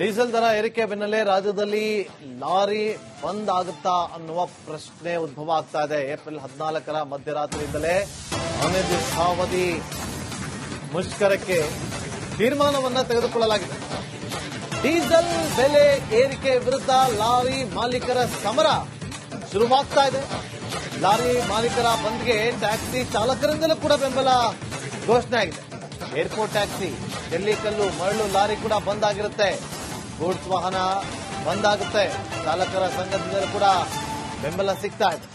Diesel ದರ ಏರಿಕೆ ಬೆನ್ನಲ್ಲೇ ರಾಜ್ಯದಲ್ಲಿ ಲಾರಿ ಬಂದ್ ಆಗುತ್ತಾ ಅನ್ನುವ ಪ್ರಶ್ನೆ ಉದ್ಭವ ಆಗ್ತಾ ಇದೆ. ಏಪ್ರಿಲ್ ಹದಿನಾಲ್ಕರ ಮಧ್ಯರಾತ್ರಿಯಿಂದಲೇ ಅನಿರ್ದಿಷ್ಟಾವಧಿ ಮುಷ್ಕರಕ್ಕೆ ತೀರ್ಮಾನವನ್ನ ತೆಗೆದುಕೊಳ್ಳಲಾಗಿದೆ. ಡೀಸೆಲ್ ಬೆಲೆ ಏರಿಕೆ ವಿರುದ್ಧ ಲಾರಿ ಮಾಲೀಕರ ಸಮರ ಶುರುವಾಗ್ತಾ ಇದೆ. ಲಾರಿ ಮಾಲೀಕರ ಬಂದ್ಗೆ ಟ್ಯಾಕ್ಸಿ ಚಾಲಕರಿಂದಲೂ ಕೂಡ ಬೆಂಬಲ ಘೋಷಣೆ ಆಗಿದೆ ಏರ್ಪೋರ್ಟ್ ಟ್ಯಾಕ್ಸಿ, ಡೆಲ್ಲಿ ಕಲ್ಲು, ಮರಳು ಲಾರಿ ಕೂಡ ಬಂದ್ ಆಗಿರುತ್ತೆ. ಗೂಡ್ಸ್ ವಾಹನ ಬಂದ್ ಆಗುತ್ತೆ ಚಾಲಕರ ಕೂಡ ಬೆಂಬಲ ಸಿಗ್ತಾ ಇದೆ.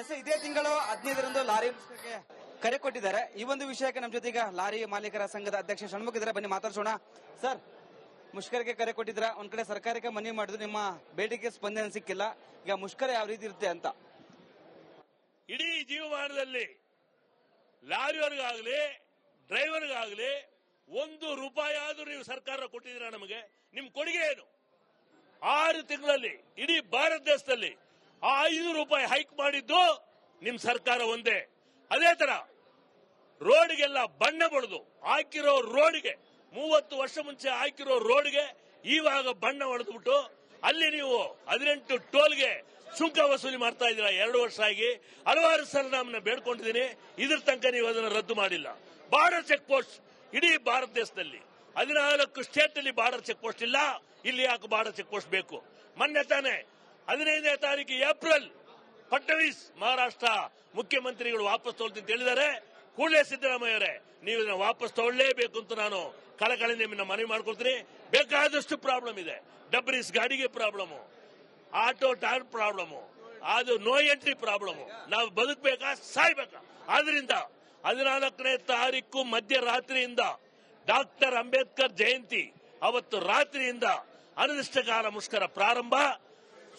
ಎಸ್, ಇದೇ ತಿಂಗಳು ಹದಿನೈದರಂದು ಲಾರಿ ಕರೆ ಕೊಟ್ಟಿದ್ದಾರೆ. ಈ ಒಂದು ವಿಷಯಕ್ಕೆ ನಮ್ಮ ಜೊತೆಗೆ ಲಾರಿ ಮಾಲೀಕರ ಸಂಘದ ಅಧ್ಯಕ್ಷ ಷಣ್ಮುಖ ಇದ್ದಾರೆ. ಬನ್ನಿ, ಮಾತಾಡ್ಸೋಣ. ಸರ್, ಮುಷ್ಕರಕ್ಕೆ ಕರೆ ಕೊಟ್ಟಿದ್ರ ಒಂದ್ ಕಡೆ ಸರ್ಕಾರಕ್ಕೆ ಮನವಿ ಮಾಡಿದ್ರು. ನಿಮ್ಮ ಬೇಡಿಕೆ ಸ್ಪಂದನೆ ಸಿಕ್ಕಿಲ್ಲ. ಈಗ ಮುಷ್ಕರ ಯಾವ ರೀತಿ ಇರುತ್ತೆ ಅಂತ. ಇಡೀ ಜೀವಮಾನದಲ್ಲಿ ಲಾರಿಯವರಿಗಾಗಲಿ, ಡ್ರೈವರ್ಗಾಗಲಿ ಒಂದು ರೂಪಾಯಿ ಆದರೂ ನೀವು ಸರ್ಕಾರ ಕೊಟ್ಟಿದ್ದೀರಾ ನಮಗೆ? ನಿಮ್ ಕೊಡುಗೆ ಏನು? ಆರು ತಿಂಗಳಲ್ಲಿ, ಇಡೀ ಭಾರತ ದೇಶದಲ್ಲಿ ಆ ಐದು ರೂಪಾಯಿ ಹೈಕ್ ಮಾಡಿದ್ದು ನಿಮ್ ಸರ್ಕಾರ ಒಂದೇ. ಅದೇ ತರ, ರೋಡ್ಗೆಲ್ಲ ಬಣ್ಣ ಬಳಿದು ಹಾಕಿರೋ ರೋಡ್ಗೆ, ಮೂವತ್ತು ವರ್ಷ ಮುಂಚೆ ಹಾಕಿರೋ ರೋಡ್ಗೆ ಇವಾಗ ಬಣ್ಣ ಹೊಡೆದ್ಬಿಟ್ಟು ಅಲ್ಲಿ ನೀವು ಹದಿನೆಂಟು ಟೋಲ್ಗೆ ಸುಂಕ ವಸೂಲಿ ಮಾಡ್ತಾ ಇದ್ದೀರಾ? ಎರಡು ವರ್ಷ ಆಗಿ ಹಲವಾರು ಸಲ ನಮ್ಮನ್ನ ಬೇಡ್ಕೊಂಡಿದ್ದೀನಿ. ಇದ್ರ ತನಕ ನೀವು ಅದನ್ನು ರದ್ದು ಮಾಡಿಲ್ಲ. ಬಾರ್ಡರ್ ಚೆಕ್ ಪೋಸ್ಟ್ ಇಡೀ ಭಾರತ ದೇಶದಲ್ಲಿ. ಹದಿನಾಲ್ಕು ಸ್ಟೇಟ್ ಅಲ್ಲಿ ಬಾರ್ಡರ್ ಚೆಕ್ ಪೋಸ್ಟ್ ಇಲ್ಲ. ಇಲ್ಲಿ ಯಾಕೆ ಬಾರ್ಡರ್ ಚೆಕ್ ಪೋಸ್ಟ್ ಬೇಕು? ಮೊನ್ನೆ ತಾನೆ ಹದಿನೈದನೇ ತಾರೀಕು ಏಪ್ರಿಲ್ ಫಡ್ನವೀಸ್ ಮಹಾರಾಷ್ಟ್ರ ಮುಖ್ಯಮಂತ್ರಿಗಳು ವಾಪಸ್ ತಗೊಳ್ತೀನಿ ಅಂತ ಹೇಳಿದ್ದಾರೆ. ಕೂಡಲೇ ಸಿದ್ದರಾಮಯ್ಯವರೇ ನೀವು ಇದನ್ನ ವಾಪಸ್ ತಗೊಳ್ಳೇಬೇಕು ಅಂತ ನಾನು ಕಳಕಳಿ ನಿಮ್ಮನ್ನ ಮನವಿ ಮಾಡ್ಕೊಳ್ತೀನಿ. ಬೇಕಾದಷ್ಟು ಪ್ರಾಬ್ಲಮ್ ಇದೆ. ಡಬ್ರೀಸ್ ಗಾಡಿಗೆ ಪ್ರಾಬ್ಲಮ್ ಆಟೋ ಟೈರ್ ಪ್ರಾಬ್ಲಮ್ ಅದು ನೋ ಎಂಟ್ರಿ ಪ್ರಾಬ್ಲಮ್. ನಾವು ಬದುಕಬೇಕಾ? ಸಾಯ್ಬೇಕಾ? ಆದ್ರಿಂದ ಹದಿನಾಲ್ಕನೇ ತಾರೀಕು ಮಧ್ಯರಾತ್ರಿಯಿಂದ ಡಾಕ್ಟರ್ ಅಂಬೇಡ್ಕರ್ ಜಯಂತಿ ಅವತ್ತು ರಾತ್ರಿಯಿಂದ ಅನಿರ್ದಿಷ್ಟಕಾಲ ಮುಷ್ಕರ ಪ್ರಾರಂಭ.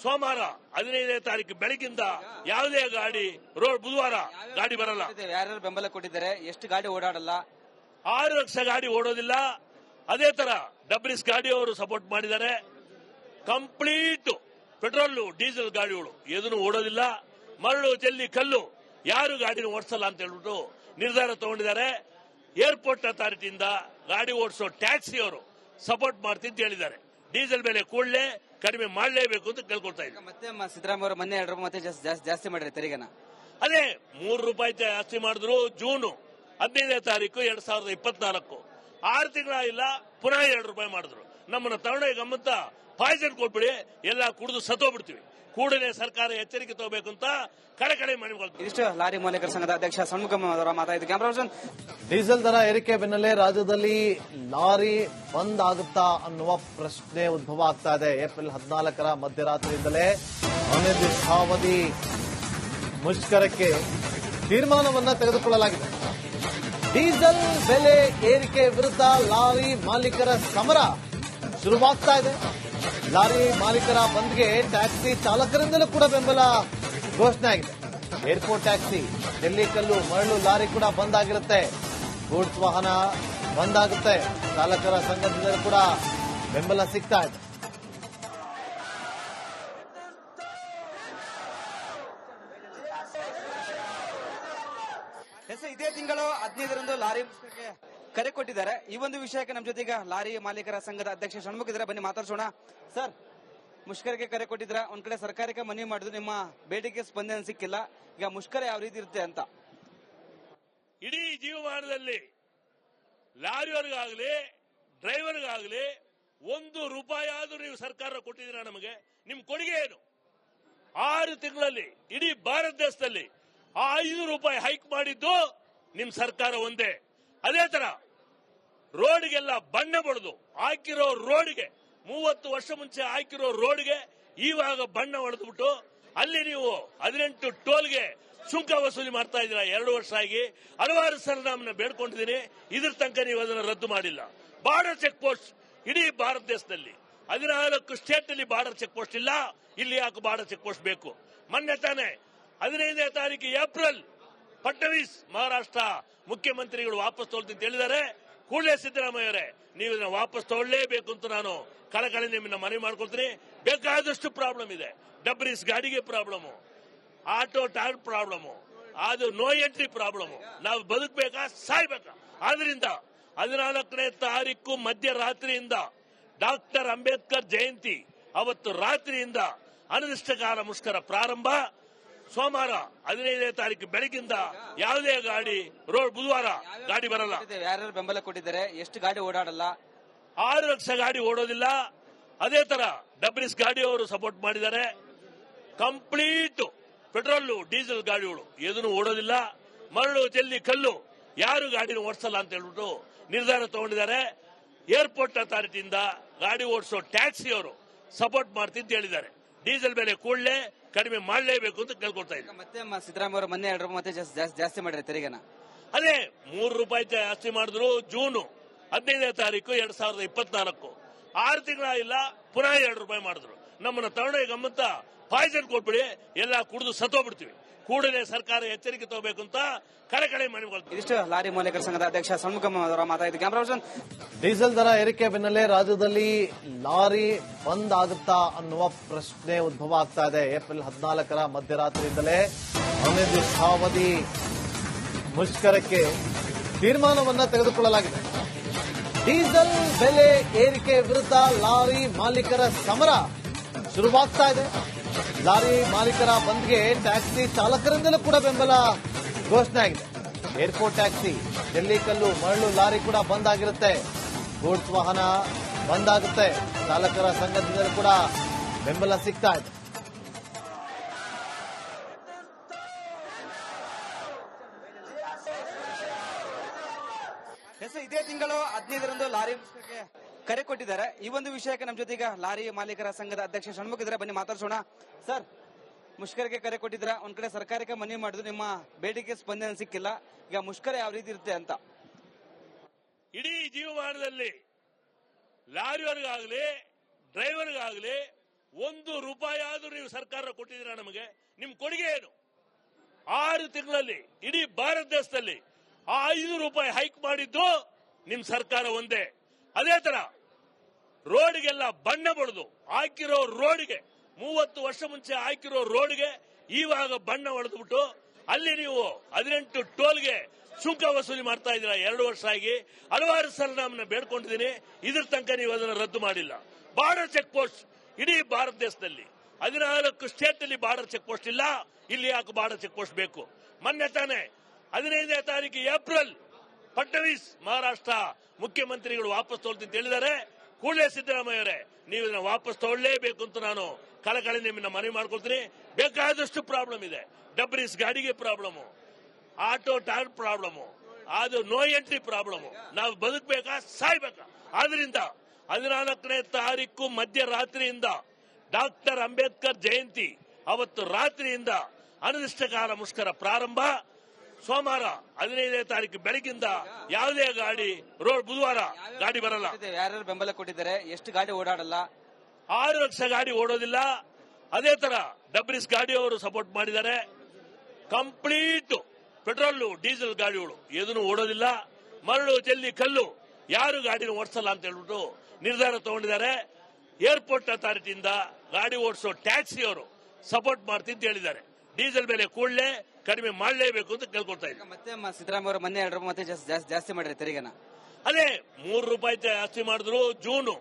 ಸೋಮವಾರ ಹದಿನೈದನೇ ತಾರೀಕು ಬೆಳಗಿಂದ ಯಾವುದೇ ಗಾಡಿ ರೋಡ್ ಬುಧವಾರ ಗಾಡಿ ಬರಲ್ಲ. ಯಾರ್ಯಾರು ಬೆಂಬಲ ಕೊಟ್ಟಿದ್ದಾರೆ? ಎಷ್ಟು ಗಾಡಿ ಓಡಾಡಲ್ಲ? ಆರು ಲಕ್ಷ ಗಾಡಿ ಓಡೋದಿಲ್ಲ. ಅದೇ ತರ ಡಬ್ರಿಸ್ ಗಾಡಿ ಅವರು ಸಪೋರ್ಟ್ ಮಾಡಿದ್ದಾರೆ. ಕಂಪ್ಲೀಟ್ ಪೆಟ್ರೋಲ್ ಡೀಸೆಲ್ ಗಾಡಿಗಳು. ಎದನ್ನು ಓಡೋದಿಲ್ಲ ಮರಳು ಜಲ್ಲಿ ಕಲ್ಲು. ಯಾರು ಗಾಡಿನ ಓಡಿಸಲ್ಲ ಅಂತ ಹೇಳ್ಬಿಟ್ಟು ನಿರ್ಧಾರ ತಗೊಂಡಿದ್ದಾರೆ. ಏರ್ಪೋರ್ಟ್ ಅಥಾರಿಟಿಯಿಂದ ಗಾಡಿ ಓಡಿಸೋ ಟ್ಯಾಕ್ಸಿ ಅವರು ಸಪೋರ್ಟ್ ಮಾಡ್ತೀನಿ ಅಂತ ಹೇಳಿದ್ದಾರೆ. ಡೀಸೆಲ್ ಬೆಲೆ ಕೂಡಲೇ ಕಡಿಮೆ ಮಾಡಲೇಬೇಕು ಅಂತ ಕೇಳ್ಕೊಳ್ತಾ ಇದ್ದಾರೆ ಮತ್ತೆ ಸಿದ್ದರಾಮಯ್ಯ ಅವರು ಮೊನ್ನೆ ಎರಡು ರೂಪಾಯಿ ಮತ್ತೆ ಜಾಸ್ತಿ- ಮಾಡಿರಿ ತೆರಿಗೆನ. ಅದೇ ಮೂರು ರೂಪಾಯಿ ಜಾಸ್ತಿ ಮಾಡಿದ್ರು ಜೂನು ಹದಿನೈದನೇ ತಾರೀಕು ಎರಡ್ ಸಾವಿರದ ಇಪ್ಪತ್ನಾಲ್ಕು. ಆರು ತಿಂಗಳ ಇಲ್ಲ ಪುನಃ ಎರಡು ರೂಪಾಯಿ ಮಾಡಿದ್ರು. ನಮ್ಮನ್ನ ತಗೊಂಡೋಗಿ ಗಮ್ಮತ್ತ ಪಾಯ್ಸನ್ ಕೊಟ್ಬಿಡಿ ಎಲ್ಲ ಕುಡಿದು ಸತ್ತೋಗ್ಬಿಡ್ತೀವಿ. ಕೂಡಲೇ ಸರ್ಕಾರ ಎಚ್ಚರಿಕೆ ತಗೋಬೇಕು ಅಂತ ಕಡೆ ಕಡೆ ಮನವಿ ಇದಿಷ್ಟು ಲಾರಿ ಮಾಲೀಕರ ಸಂಘದ ಅಧ್ಯಕ್ಷ ಷಣ್ಮುಖ ಅವರ ಪರ್ಸನ್ ಡೀಸೆಲ್ ದರ ಏರಿಕೆ ಬೆನ್ನಲ್ಲೇ ರಾಜ್ಯದಲ್ಲಿ ಲಾರಿ ಬಂದ್ ಆಗುತ್ತಾ ಅನ್ನುವ ಪ್ರಶ್ನೆ ಉದ್ಭವ ಆಗ್ತಾ ಇದೆ. ಏಪ್ರಿಲ್ ಹದಿನಾಲ್ಕರ ಮಧ್ಯರಾತ್ರಿಯಿಂದಲೇ ಅನಿರ್ದಿಷ್ಟಾವಧಿ ಮುಷ್ಕರಕ್ಕೆ ತೀರ್ಮಾನವನ್ನ ತೆಗೆದುಕೊಳ್ಳಲಾಗಿದೆ. ಡೀಸೆಲ್ ಬೆಲೆ ಏರಿಕೆ ವಿರುದ್ಧ ಲಾರಿ ಮಾಲೀಕರ ಸಮರ ಶುರುವಾಗ್ತಾ ಇದೆ. ಲಾರಿ ಮಾಲೀಕರ ಬಂದ್ಗೆ ಟ್ಯಾಕ್ಸಿ ಚಾಲಕರಿಂದಲೂ ಕೂಡ ಬೆಂಬಲ ಘೋಷಣೆ ಆಗಿದೆ. ಏರ್ಪೋರ್ಟ್ ಟ್ಯಾಕ್ಸಿ, ಡೆಲ್ಲಿ ಕಲ್ಲು, ಮರಳು ಲಾರಿ ಕೂಡ ಬಂದ್ ಆಗಿರುತ್ತೆ ಗೂಡ್ಸ್ ವಾಹನ ಬಂದ್ ಆಗುತ್ತೆ ಚಾಲಕರ ಸಂಘದಿಂದಲೂ ಕೂಡ ಬೆಂಬಲ ಸಿಗ್ತಾ ಇದೆ ಎಸ್ ಇದೇ ತಿಂಗಳು ಹದಿನೈದರಂದು ಲಾರಿ ಮುಷ್ಕರಕ್ಕೆ ಕರೆ ಕೊಟ್ಟಿದ್ದಾರೆ. ಈ ಒಂದು ವಿಷಯಕ್ಕೆ ನಮ್ಮ ಜೊತೆಗ ಲಾರಿ ಮಾಲೀಕರ ಸಂಘದ ಅಧ್ಯಕ್ಷ ಷಣ್ಮುಖ ಇದ್ದಾರೆ. ಬನ್ನಿ ಮಾತಾಡ್ಸೋಣ. ಸರ್, ಮುಷ್ಕರಕ್ಕೆ ಕರೆ ಕೊಟ್ಟಿದ್ರ ಒಂದ್ ಕಡೆ ಸರ್ಕಾರಕ್ಕೆ ಮನವಿ ಮಾಡಿದ್ರು. ನಿಮ್ಮ ಬೇಡಿಕೆ ಸ್ಪಂದನೆ ಸಿಕ್ಕಿಲ್ಲ. ಈಗ ಮುಷ್ಕರ ಯಾವ ರೀತಿ ಇರುತ್ತೆ ಅಂತ. ಇಡೀ ಜೀವಮಾನದಲ್ಲಿ ಲಾರಿಯವರಿಗಾಗಲಿ, ಡ್ರೈವರ್ಗಾಗಲಿ ಒಂದು ರೂಪಾಯಿ ಆದ್ರೂ ನೀವು ಸರ್ಕಾರ ಕೊಟ್ಟಿದ್ದೀರಾ ನಮಗೆ? ನಿಮ್ ಕೊಡುಗೆ ಏನು? ಆರು ತಿಂಗಳಲ್ಲಿ, ಇಡೀ ಭಾರತ ದೇಶದಲ್ಲಿ ಆ ಐದು ರೂಪಾಯಿ ಹೈಕ್ ಮಾಡಿದ್ದು ನಿಮ್ ಸರ್ಕಾರ ಒಂದೇ. ಅದೇ ತರ ರೋಡ್ಗೆಲ್ಲ ಬಣ್ಣ ಬಳಿದು ಹಾಕಿರೋ ರೋಡ್ಗೆ, ಮೂವತ್ತು ವರ್ಷ ಮುಂಚೆ ಹಾಕಿರೋ ರೋಡ್ಗೆ ಇವಾಗ ಬಣ್ಣ ಹೊಡೆದ್ಬಿಟ್ಟು ಅಲ್ಲಿ ನೀವು ಹದಿನೆಂಟು ಟೋಲ್ಗೆ ಸುಂಕ ವಸೂಲಿ ಮಾಡ್ತಾ ಇದ್ದೀರಾ. ಎರಡು ವರ್ಷ ಆಗಿ ಹಲವಾರು ಸಲ ನಮ್ಮನ್ನ ಬೇಡ್ಕೊಂಡಿದ್ದೀನಿ. ಇದ್ರ ತನಕ ನೀವು ಅದನ್ನು ರದ್ದು ಮಾಡಿಲ್ಲ. ಬಾರ್ಡರ್ ಚೆಕ್ ಪೋಸ್ಟ್ ಇಡೀ ಭಾರತ ದೇಶದಲ್ಲಿ ಹದಿನಾಲ್ಕು ಸ್ಟೇಟ್ ಅಲ್ಲಿ ಬಾರ್ಡರ್ ಚೆಕ್ ಪೋಸ್ಟ್ ಇಲ್ಲ. ಇಲ್ಲಿ ಯಾಕೆ ಬಾರ್ಡರ್ ಚೆಕ್ ಪೋಸ್ಟ್ ಬೇಕು? ಮೊನ್ನೆ ತಾನೆ ಹದಿನೈದನೇ ತಾರೀಕು ಏಪ್ರಿಲ್ ಫಡ್ನವೀಸ್ ಮಹಾರಾಷ್ಟ್ರ ಮುಖ್ಯಮಂತ್ರಿಗಳು ವಾಪಸ್ ತೋಲ್ತಿ ಹೇಳಿದ್ದಾರೆ. ಕೂಡಲೇ ಸಿದ್ದರಾಮಯ್ಯವರೇ, ನೀವು ಇದನ್ನ ವಾಪಸ್ ತಗೊಳ್ಳೇಬೇಕು ಅಂತ ನಾನು ಕಳಕಳಿ ನಿಮ್ಮನ್ನ ಮನವಿ ಮಾಡ್ಕೊಳ್ತೀನಿ. ಬೇಕಾದಷ್ಟು ಪ್ರಾಬ್ಲಮ್ ಇದೆ. ಡಬ್ರೀಸ್ ಗಾಡಿಗೆ ಪ್ರಾಬ್ಲಮ್ ಆಟೋ ಟಾರ್ ಪ್ರಾಬ್ಲಮ್ ಅದು ನೋ ಎಂಟ್ರಿ ಪ್ರಾಬ್ಲಮ್ ನಾವು ಬದುಕಬೇಕಾ, ಸಾಯ್ಬೇಕಾ? ಆದ್ರಿಂದ ಹದಿನಾಲ್ಕನೇ ತಾರೀಕು ಮಧ್ಯರಾತ್ರಿಯಿಂದ ಡಾಕ್ಟರ್ ಅಂಬೇಡ್ಕರ್ ಜಯಂತಿ, ಅವತ್ತು ರಾತ್ರಿಯಿಂದ ಅನಿರ್ದಿಷ್ಟಕಾಲ ಮುಷ್ಕರ ಪ್ರಾರಂಭ. ಸೋಮವಾರ ಹದಿನೈದನೇ ತಾರೀಕು ಬೆಳಗಿಂದ ಯಾವುದೇ ಗಾಡಿ ರೋಡ್ ಬುಧವಾರ ಗಾಡಿ ಬರಲ್ಲ. ಯಾರ್ಯಾರು ಬೆಂಬಲ ಕೊಟ್ಟಿದ್ದಾರೆ? ಎಷ್ಟು ಗಾಡಿ ಓಡಾಡಲ್ಲ? ಆರು ಲಕ್ಷ ಗಾಡಿ ಓಡೋದಿಲ್ಲ. ಅದೇ ತರ ಡಬ್ರಿಸ್ ಗಾಡಿ ಅವರು ಸಪೋರ್ಟ್ ಮಾಡಿದ್ದಾರೆ. ಕಂಪ್ಲೀಟ್ ಪೆಟ್ರೋಲ್ ಡೀಸೆಲ್ ಗಾಡಿಗಳು. ಎದನ್ನು ಓಡೋದಿಲ್ಲ. ಮರಳು ಜಲ್ಲಿ ಕಲ್ಲು ಯಾರು ಗಾಡಿನ ಓಡಿಸಲ್ಲ ಅಂತ ಹೇಳ್ಬಿಟ್ಟು ನಿರ್ಧಾರ ತಗೊಂಡಿದ್ದಾರೆ. ಏರ್ಪೋರ್ಟ್ ಅಥಾರಿಟಿಯಿಂದ ಗಾಡಿ ಓಡಿಸೋ ಟ್ಯಾಕ್ಸಿ ಅವರು ಸಪೋರ್ಟ್ ಮಾಡ್ತೀನಿ ಅಂತ ಹೇಳಿದ್ದಾರೆ. ಡೀಸೆಲ್ ಬೆಲೆ ಕೂಡಲೇ ಕಡಿಮೆ ಮಾಡಲೇಬೇಕು ಅಂತ ಕೇಳ್ಕೊಳ್ತಾ ಇದ್ದೀವಿ ಮತ್ತೆ ಸಿದ್ದರಾಮಯ್ಯ ಅವರು ಮೊನ್ನೆ ಎರಡು ರೂಪಾಯಿ ಮತ್ತೆ ಜಾಸ್ತಿ- ಮಾಡಿದ್ರೆ ತೆರಿಗೆನ? ಅದೇ ಮೂರು ರೂಪಾಯಿ ಜಾಸ್ತಿ ಮಾಡಿದ್ರು ಜೂನು ಹದಿನೈದನೇ ತಾರೀಕು ಎರಡ್ ಸಾವಿರದ ಇಪ್ಪತ್ನಾಲ್ಕು. ಆರು ತಿಂಗಳ ಇಲ್ಲ ಪುನಃ ಎರಡು ರೂಪಾಯಿ ಮಾಡಿದ್ರು. ನಮ್ಮನ್ನ ತಗೊಂಡೋಗಿ ಗಮ್ಮತ್ತ ಪಾಯ್ಸನ್ ಕೊಟ್ಬಿಡಿ ಎಲ್ಲ ಕುಡಿದು ಸತ್ತೋಗ್ಬಿಡ್ತೀವಿ. ಕೂಡಲೇ ಸರ್ಕಾರ ಎಚ್ಚರಿಕೆ ತಗೋಬೇಕು ಅಂತ ಕರೆಕಡೆ ಕಡೆ ಮನವಿ ಇದಿಷ್ಟು ಲಾರಿ ಮಾಲೀಕರ ಸಂಘದ ಅಧ್ಯಕ್ಷ ಷಣ್ಮುಖಂ ಅವರ ಮಾತಾಡಿದ್ದು ಕ್ಯಾಮರಾ ಡೀಸೆಲ್ ದರ ಏರಿಕೆ ಬೆನ್ನಲ್ಲೇ ರಾಜ್ಯದಲ್ಲಿ ಲಾರಿ ಬಂದ್ ಆಗುತ್ತಾ ಅನ್ನುವ ಪ್ರಶ್ನೆ ಉದ್ಭವ ಆಗ್ತಾ ಇದೆ. ಏಪ್ರಿಲ್ ಹದಿನಾಲ್ಕರ ಮಧ್ಯರಾತ್ರಿಯಿಂದಲೇ ಅನಿರ್ದಿಷ್ಟಾವಧಿ ಮುಷ್ಕರಕ್ಕೆ ತೀರ್ಮಾನವನ್ನ ತೆಗೆದುಕೊಳ್ಳಲಾಗಿದೆ. ಡೀಸೆಲ್ ಬೆಲೆ ಏರಿಕೆ ವಿರುದ್ಧ ಲಾರಿ ಮಾಲೀಕರ ಸಮರ ಶುರುವಾಗ್ತಾ ಇದೆ. ಲಾರಿ ಮಾಲೀಕರ ಬಂದ್ಗೆ ಟ್ಯಾಕ್ಸಿ ಚಾಲಕರಿಂದಲೂ ಕೂಡ ಬೆಂಬಲ ಘೋಷಣೆ ಆಗಿದೆ. ಏರ್ಪೋರ್ಟ್ ಟ್ಯಾಕ್ಸಿ, ಡೆಲ್ಲಿ ಕಲ್ಲು, ಮರಳು ಲಾರಿ ಕೂಡ ಬಂದ್ ಆಗಿರುತ್ತೆ ಗೂಡ್ಸ್ ವಾಹನ ಬಂದ್ ಆಗುತ್ತೆ ಚಾಲಕರ ಸಂಘದಿಂದಲೂ ಕೂಡ ಬೆಂಬಲ ಸಿಗ್ತಾ ಇದೆ. ಇದೇ ತಿಂಗಳು ಹದಿನೈದರಂದು ಲಾರಿ ಕರೆ ಕೊಟ್ಟಿದ್ದಾರೆ. ಈ ಒಂದು ವಿಷಯಕ್ಕೆ ನಮ್ಮ ಜೊತೆಗೆ ಲಾರಿ ಮಾಲೀಕರ ಸಂಘದ ಅಧ್ಯಕ್ಷ ಷಣ್ಮುಖ ಇದ್ದಾರೆ. ಬನ್ನಿ ಮಾತಾಡ್ಸೋಣ. ಸರ್ ಮುಷ್ಕರಿಗೆ ಕರೆ ಕೊಟ್ಟಿದ್ರ ಒಂದ್ ಕಡೆ ಸರ್ಕಾರಕ್ಕೆ ಮನವಿ ಮಾಡಿದ್ರು, ನಿಮ್ಮ ಬೇಡಿಕೆ ಸ್ಪಂದನೆ ಸಿಕ್ಕಿಲ್ಲ. ಈಗ ಮುಷ್ಕರ ಯಾವ ರೀತಿ ಇರುತ್ತೆ ಅಂತ. ಇಡೀ ಜೀವಮಾನದಲ್ಲಿ ಲಾರಿಯವರಿಗಾಗಲಿ, ಡ್ರೈವರ್ಗಾಗಲಿ ಒಂದು ರೂಪಾಯಿ ಆದ್ರೂ ನೀವು ಸರ್ಕಾರ ಕೊಟ್ಟಿದ್ದೀರಾ ನಮಗೆ? ನಿಮ್ ಕೊಡುಗೆ ಏನು? ಆರು ತಿಂಗಳಲ್ಲಿ, ಇಡೀ ಭಾರತ ದೇಶದಲ್ಲಿ ಆ ಐದು ರೂಪಾಯಿ ಹೈಕ್ ಮಾಡಿದ್ದು ನಿಮ್ ಸರ್ಕಾರ ಒಂದೇ. ಅದೇ ತರ ರೋಡ್ಗೆಲ್ಲ ಬಣ್ಣ ಬಳಿದು ಹಾಕಿರೋ ರೋಡ್ಗೆ, ಮೂವತ್ತು ವರ್ಷ ಮುಂಚೆ ಹಾಕಿರೋ ರೋಡ್ಗೆ ಇವಾಗ ಬಣ್ಣ ಹೊಡೆದ್ಬಿಟ್ಟು ಅಲ್ಲಿ ನೀವು ಹದಿನೆಂಟು ಟೋಲ್ಗೆ ಸುಂಕ ವಸೂಲಿ ಮಾಡ್ತಾ ಇದ್ದೀರಾ, ಎರಡು ವರ್ಷ ಆಗಿ. ಹಲವಾರು ಸಲ ನಮ್ಮನ್ನ ಬೇಡ್ಕೊಂಡಿದ್ದೀನಿ. ಇದ್ರ ತನಕ ನೀವು ಅದನ್ನು ರದ್ದು ಮಾಡಿಲ್ಲ. ಬಾರ್ಡರ್ ಚೆಕ್ ಪೋಸ್ಟ್ ಇಡೀ ಭಾರತ ದೇಶದಲ್ಲಿ, ಹದಿನಾಲ್ಕು ಸ್ಟೇಟ್ ಅಲ್ಲಿ ಬಾರ್ಡರ್ ಚೆಕ್ ಪೋಸ್ಟ್ ಇಲ್ಲ. ಇಲ್ಲಿ ಯಾಕೆ ಬಾರ್ಡರ್ ಚೆಕ್ ಪೋಸ್ಟ್ ಬೇಕು? ಮೊನ್ನೆ ತಾನೆ ಹದಿನೈದನೇ ತಾರೀಕು ಏಪ್ರಿಲ್ ಫಡ್ನವೀಸ್ ಮಹಾರಾಷ್ಟ್ರ ಮುಖ್ಯಮಂತ್ರಿಗಳು ವಾಪಸ್ ಅಂತ ಹೇಳಿದ್ದಾರೆ. ಕೂಡಲೇ ಸಿದ್ದರಾಮಯ್ಯ ಅವರೇ ನೀವು ಇದನ್ನ ವಾಪಸ್ ತಗೊಳ್ಳೇಬೇಕು ಅಂತ ನಾನು ಕಳಕಳಿ ನಿಮ್ಮನ್ನ ಮನವಿ ಮಾಡ್ಕೊಳ್ತೀನಿ. ಬೇಕಾದಷ್ಟು ಪ್ರಾಬ್ಲಮ್ ಇದೆ. ಡಬ್ರಿಸ್ ಗಾಡಿಗೆ ಪ್ರಾಬ್ಲಮ್ ಆಟೋ ಟಾರ್ ಪ್ರಾಬ್ಲಮ್ ಅದು ನೋ ಎಂಟ್ರಿ ಪ್ರಾಬ್ಲಮ್ ನಾವು ಬದುಕಬೇಕಾ? ಸಾಯ್ಬೇಕಾ? ಆದ್ರಿಂದ ಹದಿನಾಲ್ಕನೇ ತಾರೀಕು ಮಧ್ಯರಾತ್ರಿಯಿಂದ ಡಾಕ್ಟರ್ ಅಂಬೇಡ್ಕರ್ ಜಯಂತಿ, ಅವತ್ತು ರಾತ್ರಿಯಿಂದ ಅನಿರ್ದಿಷ್ಟಕಾಲ ಮುಷ್ಕರ ಪ್ರಾರಂಭ. ಸೋಮವಾರ ಹದಿನೈದನೇ ತಾರೀಕು ಬೆಳಗಿಂದ ಯಾವುದೇ ಗಾಡಿ ರೋಡ್ ಬುಧವಾರ ಗಾಡಿ ಬರಲ್ಲ. ಯಾರ್ಯಾರು ಬೆಂಬಲ ಕೊಟ್ಟಿದ್ದಾರೆ? ಎಷ್ಟು ಗಾಡಿ ಓಡಾಡಲ್ಲ? ಆರು ಲಕ್ಷ ಗಾಡಿ ಓಡೋದಿಲ್ಲ. ಅದೇ ತರ ಡಬ್ರಿಸ್ ಗಾಡಿ ಅವರು ಸಪೋರ್ಟ್ ಮಾಡಿದ್ದಾರೆ. ಕಂಪ್ಲೀಟ್ ಪೆಟ್ರೋಲ್ ಡೀಸೆಲ್ ಗಾಡಿಗಳು ಎದನ್ನು ಓಡೋದಿಲ್ಲ. ಮರಳು ಜಲ್ಲಿ ಕಲ್ಲು ಯಾರು ಗಾಡಿನ ಓಡಿಸಲ್ಲ ಅಂತ ಹೇಳ್ಬಿಟ್ಟು ನಿರ್ಧಾರ ತಗೊಂಡಿದ್ದಾರೆ. ಏರ್ಪೋರ್ಟ್ ಅಥಾರಿಟಿಯಿಂದ ಗಾಡಿ ಓಡಿಸೋ ಟ್ಯಾಕ್ಸಿ ಅವರು ಸಪೋರ್ಟ್ ಮಾಡ್ತೀನಿ ಅಂತ ಹೇಳಿದ್ದಾರೆ. ಡೀಸೆಲ್ ಬೆಲೆ ಕೂಡಲೇ ಕಡಿಮೆ ಮಾಡಲೇಬೇಕು ಅಂತ ಕೇಳ್ಕೊಳ್ತಾ ಇದ್ದೀವಿ ಮತ್ತೆ ಸಿದ್ದರಾಮಯ್ಯ ಅವರು ಮೊನ್ನೆ ಎರಡು ರೂಪಾಯಿ ಮತ್ತೆ ಜಾಸ್ತಿ- ಮಾಡಿದ್ರೆ ತೆರಿಗೆನ? ಅದೇ ಮೂರು ರೂಪಾಯಿ ಜಾಸ್ತಿ ಮಾಡಿದ್ರು ಜೂನು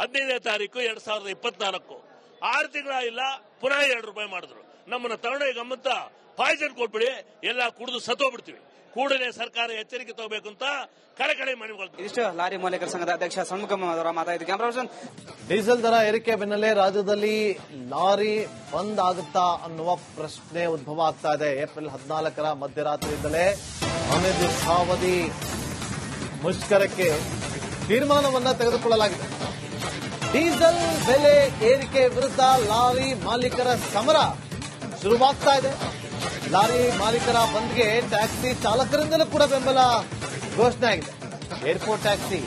ಹದಿನೈದನೇ ತಾರೀಕು ಎರಡ್ ಸಾವಿರದ ಇಪ್ಪತ್ನಾಲ್ಕು. ಆರು ತಿಂಗಳ ಇಲ್ಲ ಪುನಃ ಎರಡು ರೂಪಾಯಿ ಮಾಡಿದ್ರು. ನಮ್ಮನ್ನ ತಗೊಂಡೋಗಿ ಗಮ್ಮತ್ತ ಪಾಯ್ಸನ್ ಕೊಟ್ಬಿಡಿ ಎಲ್ಲ ಕುಡಿದು ಸತ್ತೋಗ್ಬಿಡ್ತೀವಿ. ಕೂಡಲೇ ಸರ್ಕಾರ ಎಚ್ಚರಿಕೆ ತಗೋಬೇಕು ಅಂತ ಕಳಕಳಿ ಮಾಡಿಕೊಳ್ತೀವಿ ಮನವಿ ಇದಿಷ್ಟು ಲಾರಿ ಮಾಲೀಕರ ಸಂಘದ ಅಧ್ಯಕ್ಷ ಸಣ್ಮುಖಮ್ಮ ಅವರ ಮಾತಾಡಿದ ಕ್ಯಾಮ್ರಾ ಪರ್ಸನ್. ಡೀಸೆಲ್ ದರ ಏರಿಕೆ ಬೆನ್ನಲ್ಲೇ ರಾಜ್ಯದಲ್ಲಿ ಲಾರಿ ಬಂದ್ ಆಗುತ್ತಾ ಅನ್ನುವ ಪ್ರಶ್ನೆ ಉದ್ಭವ ಆಗ್ತಾ ಇದೆ. ಏಪ್ರಿಲ್ ಹದಿನಾಲ್ಕರ ಮಧ್ಯರಾತ್ರಿಯಿಂದಲೇ ಅನಿರ್ದಿಷ್ಟಾವಧಿ ಮುಷ್ಕರಕ್ಕೆ ತೀರ್ಮಾನವನ್ನ ತೆಗೆದುಕೊಳ್ಳಲಾಗಿದೆ. ಡೀಸೆಲ್ ಬೆಲೆ ಏರಿಕೆ ವಿರುದ್ಧ ಲಾರಿ ಮಾಲೀಕರ ಸಮರ ಶುರುವಾಗ್ತಾ ಇದೆ. ಲಾರಿ ಮಾಲೀಕರ ಬಂದ್ಗೆ ಟ್ಯಾಕ್ಸಿ ಚಾಲಕರಿಂದಲೂ ಕೂಡ ಬೆಂಬಲ ಘೋಷಣೆ ಆಗಿದೆ. Airport taxi.